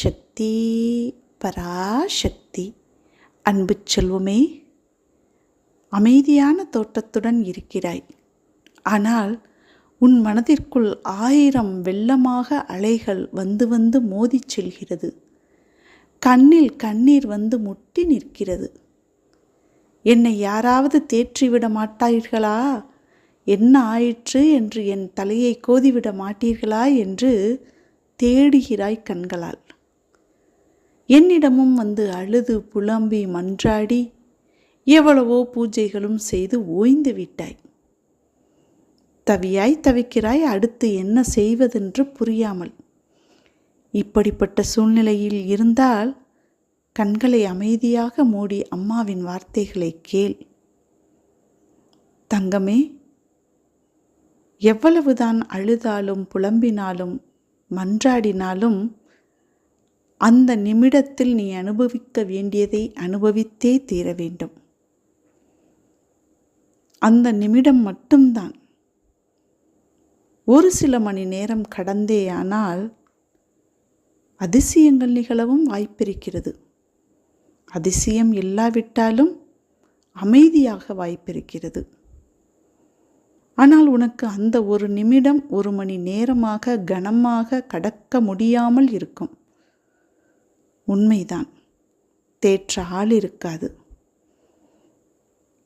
சக்தி பராசக்தி. அன்பு செல்வமே அமைதியான தோட்டத்துடன் இருக்கிறாய். ஆனால் உன் மனதிற்குள் ஆயிரம் வெள்ளமாக அலைகள் வந்து வந்து மோதிச் செல்கிறது. கண்ணில் கண்ணீர் வந்து முட்டி நிற்கிறது. என்னை யாராவது தேற்றிவிட மாட்டார்களா என்ன ஆயிற்று என்று என் தலையை கோதிவிட மாட்டீர்களா என்று தேடுகிறாய் கண்களால். என்னிடமும் வந்து அழுது புலம்பி மன்றாடி எவ்வளவோ பூஜைகளும் செய்து ஓய்ந்து விட்டாய். தவியாய் தவிக்கிறாய் அடுத்து என்ன செய்வதென்று புரியாமல். இப்படிப்பட்ட சூழ்நிலையில் இருந்தால் கண்களை அமைதியாக மூடி அம்மாவின் வார்த்தைகளை கேள். தங்கமே எவ்வளவுதான் அழுதாலும் புலம்பினாலும் மன்றாடினாலும் அந்த நிமிடத்தில் நீ அனுபவிக்க வேண்டியதை அனுபவித்தே தீர வேண்டும். அந்த நிமிடம் மட்டும்தான். ஒரு சில மணி நேரம் கடந்தேயானால் அதிசயங்கள் நிகழவும் வாய்ப்பிருக்கிறது. அதிசயம் இல்லாவிட்டாலும் அமைதியாக வாய்ப்பிருக்கிறது. ஆனால் உனக்கு அந்த ஒரு நிமிடம் ஒரு மணி நேரமாக கனமாக கடக்க முடியாமல் இருக்கும். உண்மைதான். தேற்ற ஆள் இருக்காது.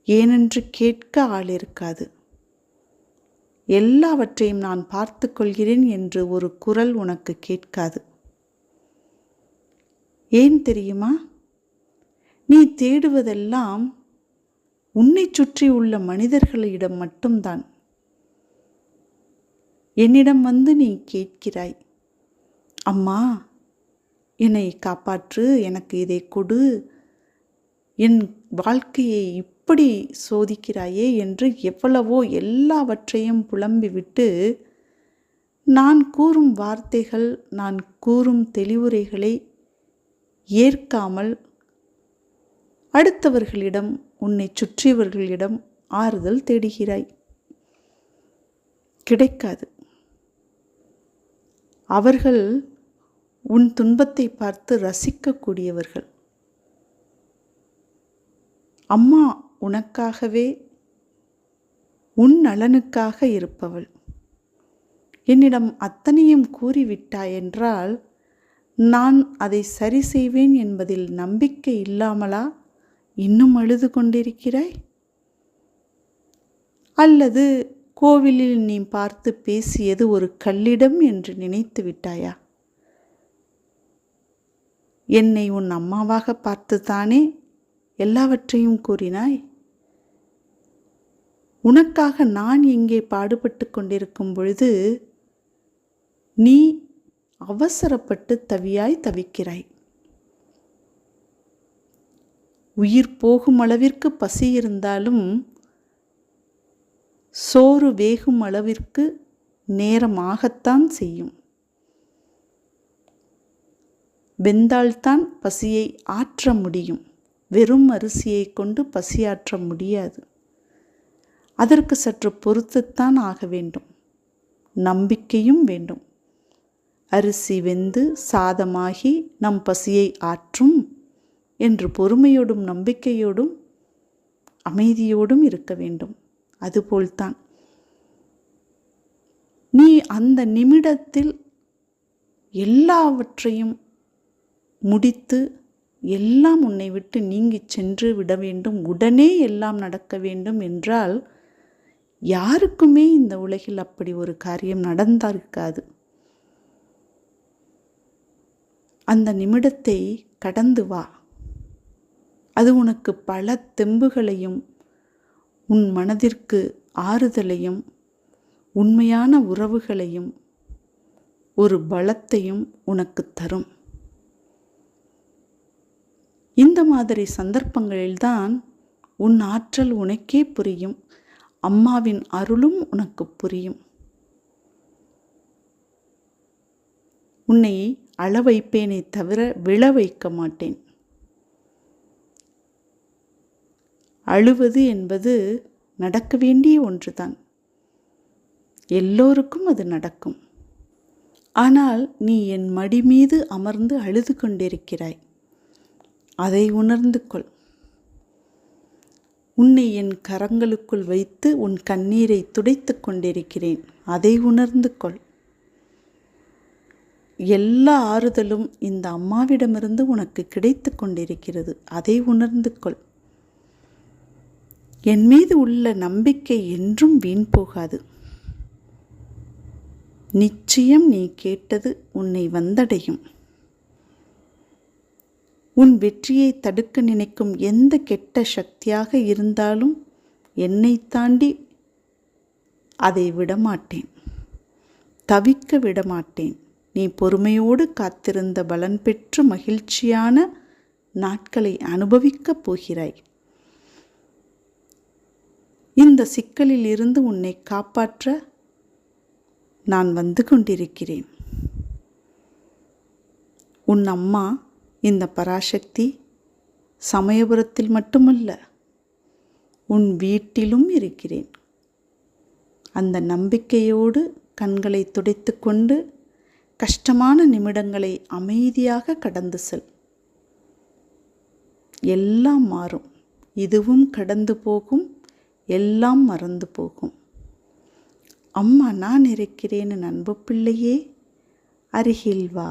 ஏனென்று கேட்க ஆள் இருக்காது. எல்லாவற்றையும் நான் பார்த்து கொள்கிறேன் என்று ஒரு குரல் உனக்கு கேட்காது. ஏன் தெரியுமா? நீ தேடுவதெல்லாம் உன்னை சுற்றி உள்ள மனிதர்களிடம் மட்டும்தான். என்னிடம் வந்து நீ கேட்கிறாய். அம்மா என்னை காப்பாற்று எனக்கு இதை கொடு. என் வாழ்க்கையை இப்படி சோதிக்கிறாயே என்று எவ்வளவோ எல்லாவற்றையும் புலம்பிவிட்டு நான் கூறும் வார்த்தைகள் நான் கூறும் தெளிவுரைகளை ஏற்காமல் அடுத்தவர்களிடம் உன்னை சுற்றியவர்களிடம் ஆறுதல் தேடுகிறாய். கிடைக்காது. அவர்கள் உன் துன்பத்தை பார்த்து ரசிக்கக்கூடியவர்கள். அம்மா உனக்காகவே உன் நலனுக்காக இருப்பவள். என்னிடம் அத்தனையும் கூறிவிட்டாய் என்றால் நான் அதை சரி செய்வேன் என்பதில் நம்பிக்கை இல்லாமலா இன்னும் அழுது கொண்டிருக்கிறாய்? அல்லது கோவிலில் நீ பார்த்து பேசியது ஒரு கல்லிடம் என்று நினைத்து விட்டாயா? என்னை உன் அம்மாவாக பார்த்துத்தானே? எல்லாவற்றையும் கூறினாய். உனக்காக நான் இங்கே பாடுபட்டு கொண்டிருக்கும் பொழுது நீ அவசரப்பட்டு தவியாய் தவிக்கிறாய். உயிர் போகும் அளவிற்கு பசி இருந்தாலும் சோறு வேகும் அளவிற்கு நேரமாகத்தான் செய்யும். வெந்தால்தான் பசியை ஆற்ற முடியும். வெறும் அரிசியை கொண்டு பசியாற்ற முடியாது. அதற்கு சற்று பொறுத்துத்தான் ஆக வேண்டும். நம்பிக்கையும் வேண்டும். அரிசி வெந்து சாதமாகி நம் பசியை ஆற்றும் என்று பொறுமையோடும் நம்பிக்கையோடும் அமைதியோடும் இருக்க வேண்டும். அதுபோல்தான். நீ அந்த நிமிடத்தில் எல்லாவற்றையும் முடித்து எல்லாம் உன்னை விட்டு நீங்கி சென்று விட வேண்டும். உடனே எல்லாம் நடக்க வேண்டும் என்றால் யாருக்குமே இந்த உலகில் அப்படி ஒரு காரியம் நடந்திருக்காது. அந்த நிமிடத்தை கடந்து வா. அது உனக்கு பல தெம்புகளையும் உன் மனதிற்கு ஆறுதலையும் உண்மையான உறவுகளையும் ஒரு பலத்தையும் உனக்கு தரும். இந்த மாதிரி சந்தர்ப்பங்களில்தான் உன் ஆற்றல் உனக்கே புரியும். அம்மாவின் அருளும் உனக்கு புரியும். உன்னை அள வைப்பேனே தவிர விழ வைக்க மாட்டேன். அழுவது என்பது நடக்க வேண்டிய ஒன்றுதான். எல்லோருக்கும் அது நடக்கும். ஆனால் நீ என் மடி மீது அமர்ந்து அழுது கொண்டிருக்கிறாய். அதை உணர்ந்து கொள். உன்னை என் கரங்களுக்குள் வைத்து உன் கண்ணீரை துடைத்து கொண்டிருக்கிறேன். அதை உணர்ந்து கொள். எல்லா ஆறுதலும் இந்த அம்மாவிடமிருந்து உனக்கு கிடைத்து கொண்டிருக்கிறது. அதை உணர்ந்து கொள். என் மீது உள்ள நம்பிக்கை என்றும் வீண் போகாது. நிச்சயம் நீ கேட்டது உன்னை வந்தடையும். உன் வெற்றியை தடுக்க நினைக்கும் எந்த கெட்ட சக்தியாக இருந்தாலும் என்னை தாண்டி அதை விடமாட்டேன். தவிக்க விடமாட்டேன். நீ பொறுமையோடு காத்திருந்த பலன் பெற்று மகிழ்ச்சியான நாட்களை அனுபவிக்கப் போகிறாய். இந்த சிக்கலில் இருந்து உன்னை காப்பாற்ற நான் வந்து கொண்டிருக்கிறேன். உன் அம்மா இந்த பராசக்தி சமயபுரத்தில் மட்டுமல்ல உன் வீட்டிலும் இருக்கிறேன். அந்த நம்பிக்கையோடு கண்களை துடைத்து கொண்டு கஷ்டமான நிமிடங்களை அமைதியாக கடந்து செல். எல்லாம் மாறும். இதுவும் கடந்து போகும் எல்லாம் மறந்து போகும். அம்மா நான் இருக்கிறேன் நண்பு பிள்ளையே அருகில் வா.